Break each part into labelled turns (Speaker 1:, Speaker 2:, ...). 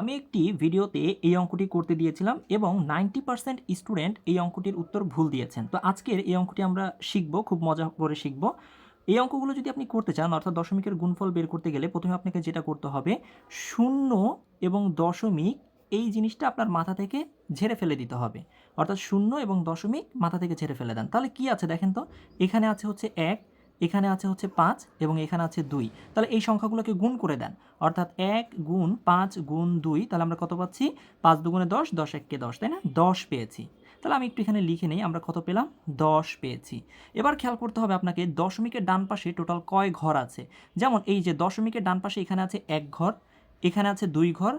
Speaker 1: আমি একটি ভিডিওতে এই অঙ্কটি করতে দিয়েছিলাম এবং নাইনটি পার্সেন্ট স্টুডেন্ট এই অঙ্কটির উত্তর ভুল দিয়েছেন। তো আজকের এই অঙ্কটি আমরা শিখব, খুব মজা করে শিখব। এই অঙ্কগুলো যদি আপনি করতে চান, অর্থাৎ দশমিকের গুণফল বের করতে গেলে প্রথমে আপনাকে যেটা করতে হবে, শূন্য এবং দশমিক এই জিনিসটা আপনার মাথা থেকে ঝেড়ে ফেলে দিতে হবে। অর্থাৎ শূন্য এবং দশমিক মাথা থেকে ঝেড়ে ফেলে দেন। তাহলে কি আছে দেখেন তো? এখানে আছে হচ্ছে এক এখানে আছে হচ্ছে পাঁচ এবং এখানে আছে দুই। তাহলে এই সংখ্যাগুলোকে গুণ করে দেন। অর্থাৎ এক গুণ পাঁচ গুণ দুই, তাহলে আমরা কত পাচ্ছি? পাঁচ দুগুণে দশ দশ এককে দশ, তাই না? দশ পেয়েছি। তাহলে আমি একটু এখানে লিখে নেই, আমরা কত পেলাম? দশ পেয়েছি। এবার খেয়াল করতে হবে আপনাকে, দশমিকের ডান পাশে টোটাল কয় ঘর আছে? যেমন এই যে দশমিকের ডান পাশে এখানে আছে এক ঘর, এখানে আছে দুই ঘর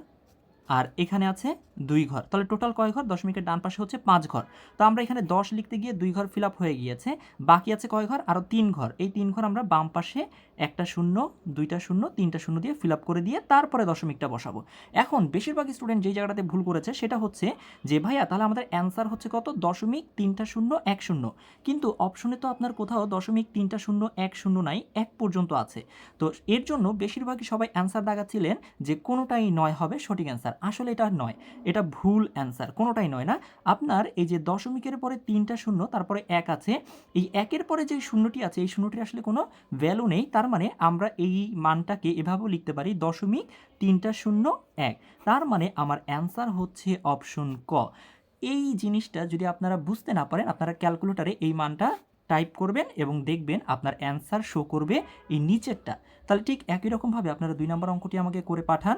Speaker 1: আর এখানে আছে দুই ঘর। তাহলে টোটাল কয় ঘর? দশমিকের ডান পাশে হচ্ছে পাঁচ ঘর। তো আমরা এখানে দশ লিখতে গিয়ে দুই ঘর ফিল হয়ে গিয়েছে। বাকি আছে কয় ঘর? আরও তিন ঘর। এই তিন ঘর আমরা বাম পাশে একটা শূন্য, দুইটা শূন্য, তিনটা শূন্য দিয়ে ফিল করে দিয়ে তারপরে দশমিকটা বসাবো। এখন বেশিরভাগ স্টুডেন্ট যেই জায়গাটাতে ভুল করেছে সেটা হচ্ছে যে, ভাইয়া, তাহলে আমাদের অ্যান্সার হচ্ছে কত? দশমিক তিনটা শূন্য, এক শূন্য। কিন্তু অপশনে তো আপনার কোথাও দশমিক তিনটা শূন্য, এক শূন্য নাই, এক পর্যন্ত আছে। তো এর জন্য বেশিরভাগই সবাই অ্যান্সার দাগাচ্ছিলেন যে, কোনোটাই নয় হবে সঠিক অ্যান্সার আসলে এটা নয়, এটা ভুল অ্যান্সার কোনোটাই নয় না। আপনার এই যে দশমিকের পরে তিনটা শূন্য, তারপরে এক আছে, এই একের পরে যে শূন্যটি আছে, এই শূন্যটির আসলে কোনো ভ্যালু নেই, তার মানে আমরা এই মানটাকে এভাবেও লিখতে পারি, দশমিক তিনটা শূন্য, এক। তার মানে আমার অ্যান্সার হচ্ছে অপশন ক। এই জিনিসটা যদি আপনারা বুঝতে না পারেন, আপনারা ক্যালকুলেটারে এই মানটা টাইপ করবেন এবং দেখবেন আপনার অ্যান্সার শো করবে এই নিচেরটা। তাহলে ঠিক একই রকমভাবে আপনারা দুই নম্বর অঙ্কটি আমাকে করে পাঠান।